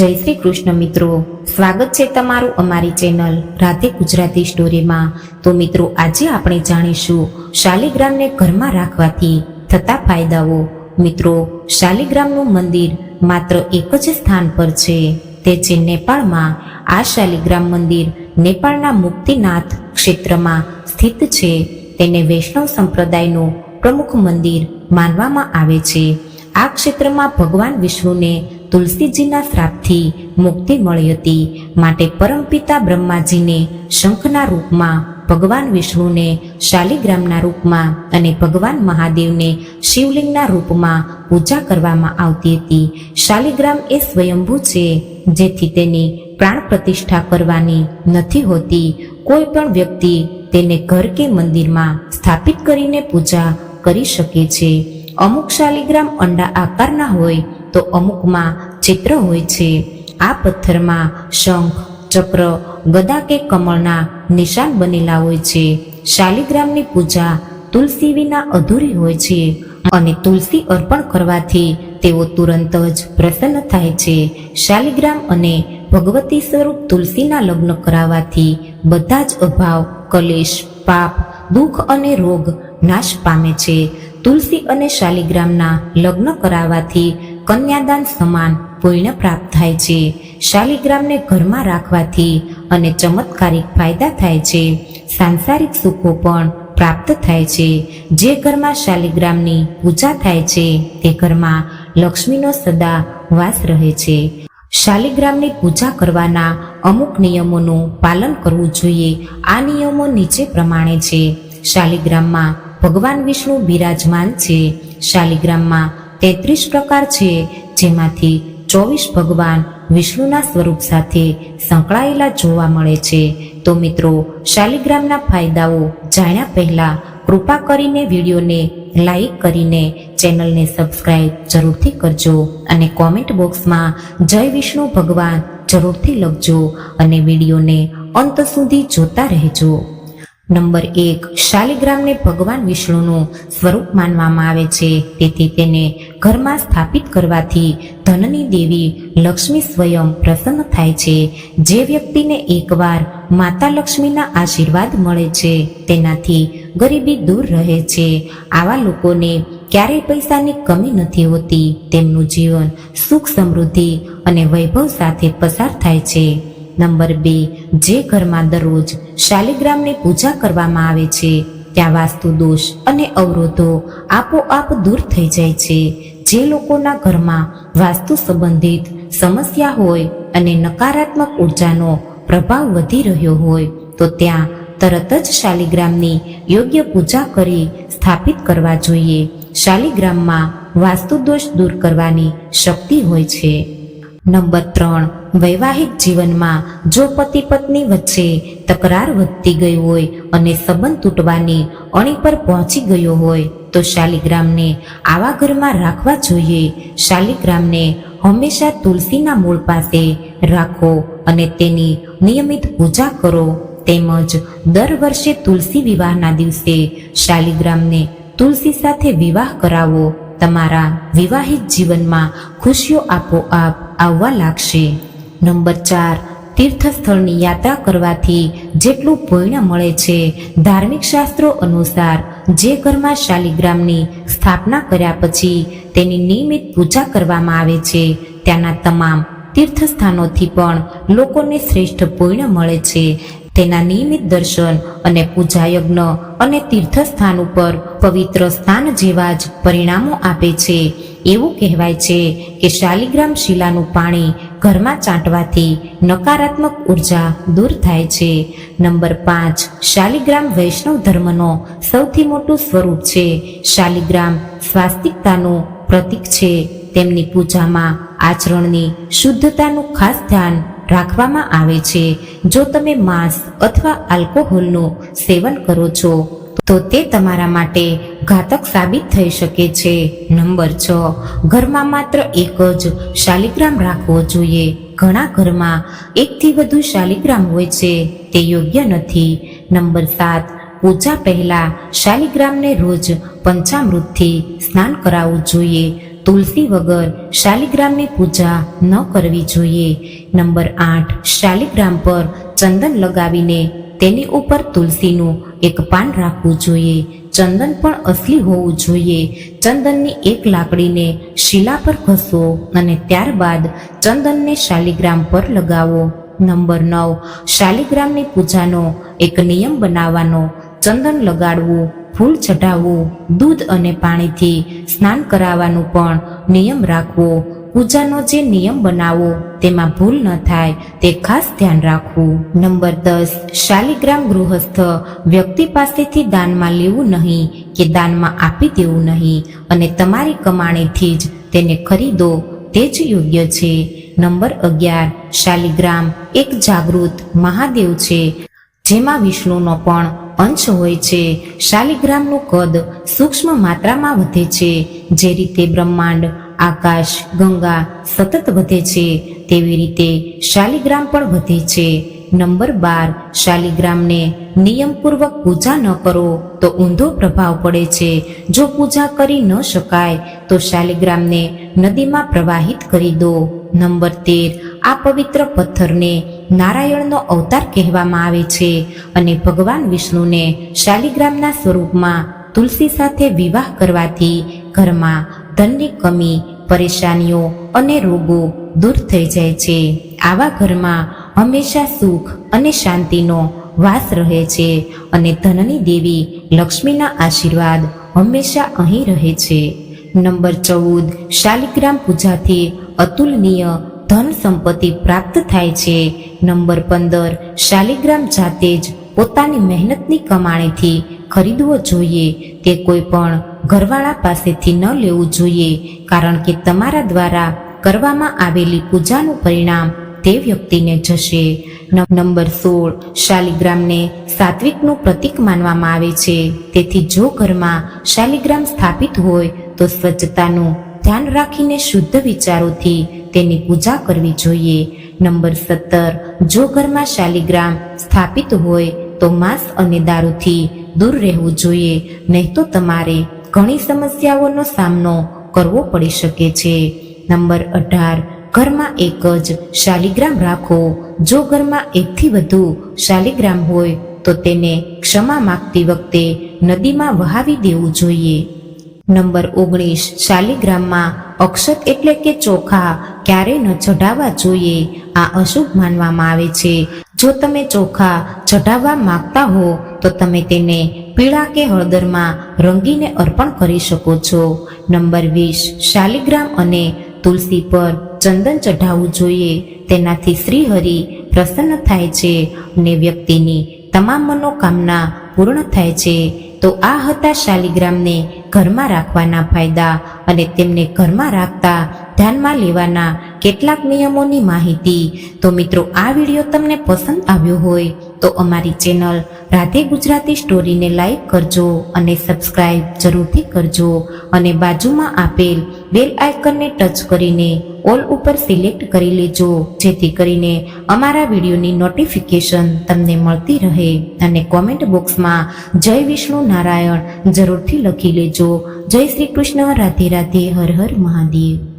જય શ્રી કૃષ્ણ મિત્રો. સ્વાગત છે તમારું અમારી ચેનલ રાધે ગુજરાતી સ્ટોરીમાં. તો મિત્રો, આજે આપણે જાણીશું શાલિગ્રામને ઘરમાં રાખવાથી થતા ફાયદાઓ. મિત્રો, શાલિગ્રામનું મંદિર માત્ર એક જ સ્થાન પર છે. તે છે નેપાળમાં. આ શાલિગ્રામ મંદિર નેપાળના મુક્તિનાથ ક્ષેત્રમાં સ્થિત છે. તેને વૈષ્ણવ સંપ્રદાયનું પ્રમુખ મંદિર માનવામાં આવે છે. આ ક્ષેત્રમાં ભગવાન વિષ્ણુને તુલસીજીના શ્રાપથી મુક્તિ મળી હતી માટે પરમપિતા બ્રહ્માજીને શંખના રૂપમાં, ભગવાન વિષ્ણુને શાલિગ્રામના રૂપમાં અને ભગવાન મહાદેવને શિવલિંગના રૂપમાં પૂજા કરવામાં આવતી હતી. શાલિગ્રામ એ સ્વયંભૂ છે, જેથી તેની પ્રાણ પ્રતિષ્ઠા કરવાની નથી હોતી. કોઈ પણ વ્યક્તિ તેને ઘર કે મંદિરમાં સ્થાપિત કરીને પૂજા કરી શકે છે. અમુક શાલિગ્રામ અંડા આકારના હોય તો અમુકમાં ચિત્ર હોય છે. આ પથ્થરમાં શંખ, ચક્ર, ગદા કે કમળના નિશાન બનેલા હોય છે. શાલિગ્રામની પૂજા તુલસી વિના અધૂરી હોય છે અને તુલસી અર્પણ કરવાથી તેઓ તુરંત જ પ્રસન્ન થાય છે. શાલિગ્રામ અને ભગવતી સ્વરૂપ તુલસીના લગ્ન કરાવવાથી બધા જ અભાવ, કલેશ, પાપ, દુઃખ અને રોગ નાશ પામે છે. તુલસી અને શાલિગ્રામના લગ્ન કરાવવાથી કન્યાદાન સમાન પૂર્ણ પ્રાપ્ત થાય છે. શાલિગ્રામને ઘરમાં રાખવાથી અને ચમત્કારિક ફાયદા થાય છે. સાંસારિક સુખો પણ પ્રાપ્ત થાય છે. જે ઘરમાં શાલિગ્રામની પૂજા થાય છે, તે ઘરમાં લક્ષ્મીનો સદા વાસ રહે છે. શાલિગ્રામની પૂજા કરવાના અમુક નિયમોનું પાલન કરવું જોઈએ. આ નિયમો નીચે પ્રમાણે છે. શાલિગ્રામમાં ભગવાન વિષ્ણુ બિરાજમાન છે. શાલિગ્રામમાં તેત્રીસ પ્રકાર છે, જેમાંથી ચોવીસ ભગવાન વિષ્ણુના સ્વરૂપ સાથે સંકળાયેલા જોવા મળે છે. તો મિત્રો, શાલિગ્રામના ફાયદાઓ જાણ્યા પહેલા કૃપા કરીને વિડીયોને લાઈક કરીને ચેનલને સબસ્ક્રાઇબ જરૂરથી કરજો અને કોમેન્ટ બોક્સમાં જય વિષ્ણુ ભગવાન જરૂરથી લખજો અને વિડીયોને અંત સુધી જોતા રહેજો. નંબર એક, શાલિગ્રામને ભગવાન વિષ્ણુનું સ્વરૂપ માનવામાં આવે છે. તેથી તેને ઘરમાં સ્થાપિત કરવાથી ધનની દેવી લક્ષ્મી સ્વયં પ્રસન્ન થાય છે. જે વ્યક્તિને એકવાર માતા લક્ષ્મીના આશીર્વાદ મળે છે, તેનાથી ગરીબી દૂર રહે છે. આવા લોકોને ક્યારેય પૈસાની કમી નથી હોતી. તેમનું જીવન સુખ સમૃદ્ધિ અને વૈભવ સાથે પસાર થાય છે. નંબર બે, જે ઘરમાં દરરોજ શાલિગ્રામની પૂજા કરવામાં આવે છે, ત્યાં વાસ્તુ દોષ અને અવરોધો આપોઆપ દૂર થઈ જાય છે. જે લોકોના ઘરમાં વાસ્તુ સંબંધિત સમસ્યા હોય અને નકારાત્મક ઉર્જાનો પ્રભાવ વધી રહ્યો હોય, તો ત્યાં તરત જ શાલિગ્રામની યોગ્ય પૂજા કરી સ્થાપિત કરવા જોઈએ. શાલિગ્રામમાં વાસ્તુ દોષ દૂર કરવાની શક્તિ હોય છે. નંબર ત્રણ વૈવાહિક જીવનમાં જો પતિ પત્ની વચ્ચે તકરાર વધતી ગઈ હોય અને સંબંધ તૂટવાની અણી પર પહોંચી ગયો હોય, તો શાલિગ્રામને આવા ઘરમાં રાખવા જોઈએ. શાલિગ્રામને હંમેશા તુલસીના મૂળ પાસે રાખો અને તેની નિયમિત પૂજા કરો. તેમજ દર વર્ષે તુલસી વિવાહના દિવસે શાલિગ્રામને તુલસી સાથે વિવાહ કરાવો. તમારા વિવાહિત જીવનમાં ખુશીઓ આપોઆપ આવવા લાગશે. નંબર ચાર, તીર્થસ્થળની યાત્રા કરવાથી જેટલું પુણ્ય મળે છે, ધાર્મિક શાસ્ત્રો અનુસાર જે ઘરમાં શાલિગ્રામની સ્થાપના કર્યા પછી તેની નિયમિત પૂજા કરવામાં આવે છે, ત્યાંના તમામ તીર્થસ્થાનોથી પણ લોકોને શ્રેષ્ઠ પુણ્ય મળે છે. તેના નિયમિત દર્શન અને પૂજા યજ્ઞ અને તીર્થસ્થાન ઉપર પવિત્ર સ્થાન જેવા જ પરિણામો આપે છે. એવું કહેવાય છે કે શાલિગ્રામ શિલાનું પાણી ઘરમાં ચાંટવાથી નકારાત્મક ઊર્જા દૂર થાય છે. નંબર પાંચ, શાલિગ્રામ વૈષ્ણવ ધર્મનો સૌથી મોટું સ્વરૂપ છે. શાલિગ્રામ સ્વાસ્તિકતાનું પ્રતીક છે. તેમની પૂજામાં આચરણની શુદ્ધતાનું ખાસ ધ્યાન રાખવામાં આવે છે. જો તમે માંસ અથવા આલ્કોહોલનું સેવન કરો છો, તો તે તમારા માટે ઘાતક સાબિત થઈ શકે છે. નંબર છ. ઘરમાં માત્ર એક જ શાલિગ્રામ રાખવો જોઈએ. ઘણા ઘરમાં એકથી વધુ શાલિગ્રામ હોય છે. તે યોગ્ય નથી. નંબર સાત. પૂજા પહેલા શાલિગ્રામને રોજ પંચામૃતથી સ્નાન કરાવવું જોઈએ. તુલસી વગર શાલિગ્રામની પૂજા ન કરવી જોઈએ. નંબર આઠ. શાલિગ્રામ પર ચંદન લગાવીને તેની ઉપર તુલસીનું એક પાન રાખવું જોઈએ. ચંદન પણ અસલી હોવું જોઈએ. ચંદનની એક લાકડીને શિલા પર ઘસો અને ત્યારબાદ ચંદનને શાલિગ્રામ પર લગાવો. નંબર નવ. શાલિગ્રામની પૂજાનો એક નિયમ બનાવવાનો. ચંદન લગાડવું, ફૂલ ચઢાવવું, દૂધ અને પાણીથી સ્નાન કરાવવાનું પણ નિયમ રાખવો. પૂજાનો જે નિયમ બનાવો, તેમાં ભૂલ ન થાય, તે ખાસ ધ્યાન રાખવું. નંબર દસ, શાલિગ્રામ ગૃહસ્થ વ્યક્તિ પાસેથી દાનમાં લેવું નહીં કે દાનમાં આપી દેવું નહીં અને તમારી કમાણીથી જ તેને ખરીદો, તે જ યોગ્ય છે. નંબર અગિયાર, શાલિગ્રામ એક જાગૃત મહાદેવ છે, જેમાં વિષ્ણુનો પણ અંશ હોય છે. શાલિગ્રામનું કદ સૂક્ષ્મ માત્રામાં વધે છે, જે રીતે બ્રહ્માંડ આકાશ, ગંગા સતત વધે છે. તેવી રીતે શાલિગ્રામ પણ વધે છે. નંબર બાર, શાલિગ્રામને નિયમપૂર્વક પૂજા ન કરો તો ઊંધો પ્રભાવ પડે છે. જો પૂજા કરી ન શકાય તો શાલિગ્રામને નદીમાં પ્રવાહિત કરી દો. નંબર તેર, આ પવિત્ર પથ્થરને નારાયણનો અવતાર કહેવામાં આવે છે અને ભગવાન વિષ્ણુને શાલિગ્રામના સ્વરૂપમાં તુલસી સાથે વિવાહ કરવાથી ઘરમાં ધનની કમી, પરેશાનીઓ અને રોગો દૂર થઈ જાય છે. આવા ઘરમાં હંમેશા સુખ અને શાંતિનો વાસ રહે છે અને ધનની દેવી લક્ષ્મીના આશીર્વાદ હંમેશા અહીં રહે છે. નંબર ચૌદ, શાલિગ્રામ પૂજાથી અતુલનીય ધન સંપત્તિ પ્રાપ્ત થાય છે. નંબર પંદર, શાલિગ્રામ જાતે જ પોતાની મહેનતની કમાણીથી ખરીદવો જોઈએ. તે કોઈ પણ ઘરવાળા પાસેથી ન લેવું જોઈએ, કારણ કે તમારા દ્વારા કરવામાં આવેલી પૂજાનું પરિણામ તે વ્યક્તિને જશે. નંબર સોળ. શાલિગ્રામને સાત્વિકનું પ્રતીક માનવામાં આવે છે. તેથી જો ઘરમાં શાલિગ્રામ સ્થાપિત હોય, તો સ્વચ્છતાનું ધ્યાન રાખીને શુદ્ધ વિચારોથી તેની પૂજા કરવી જોઈએ. નંબર સત્તર. જો ઘરમાં શાલિગ્રામ સ્થાપિત હોય, તો માંસ અને દારૂથી દૂર રહેવું જોઈએ. નહીં તો તમારે ઘણી સમસ્યાઓનો સામનો કરવો પડી શકે છે. નંબર અઢાર, ઘરમાં એક જ શાલિગ્રામ રાખો. જો ઘરમાં એકથી વધુ શાલિગ્રામ હોય, તો તેને ક્ષમા માગતી વખતે નદીમાં વહાવી દેવું જોઈએ. નંબર ઓગણીસ, શાલિગ્રામમાં અક્ષત એટલે કે ચોખા ક્યારે ન ચઢાવવા જોઈએ, આ અશુભ માનવામાં આવે છે. જો તમે ચોખા ચઢાવવા માગતા હો તો તમે તેને પીળા કે હળદરમાં રંગીને અર્પણ કરી શકો છો. નંબર વીસ, શાલિગ્રામ અને તુલસી પર ચંદન ચઢાવવું જોઈએ. તેનાથી શ્રીહરિ પ્રસન્ન થાય છે અને વ્યક્તિની તમામ મનોકામના પૂર્ણ થાય છે. તો આ હતા શાલિગ્રામને ઘરમાં રાખવાના ફાયદા અને તેમને ઘરમાં રાખતા ધ્યાનમાં લેવાના કેટલાક નિયમોની માહિતી. તો મિત્રો, આ વીડિયો તમને પસંદ આવ્યો હોય તો અમારી ચેનલ રાધે ગુજરાતી સ્ટોરીને લાઈક કરજો અને સબસ્ક્રાઈબ જરૂરથી કરજો અને બાજુમાં આપેલ બેલ આઇકનને ટચ કરીને ઓલ ઉપર સિલેક્ટ કરી લેજો, જેથી કરીને અમારા વિડીયોની નોટિફિકેશન તમને મળતી રહે. અને કોમેન્ટ બોક્સમાં જય વિષ્ણુ નારાયણ જરૂરથી લખી લેજો. જય શ્રી કૃષ્ણ, રાધે રાધે, હર હર મહાદેવ.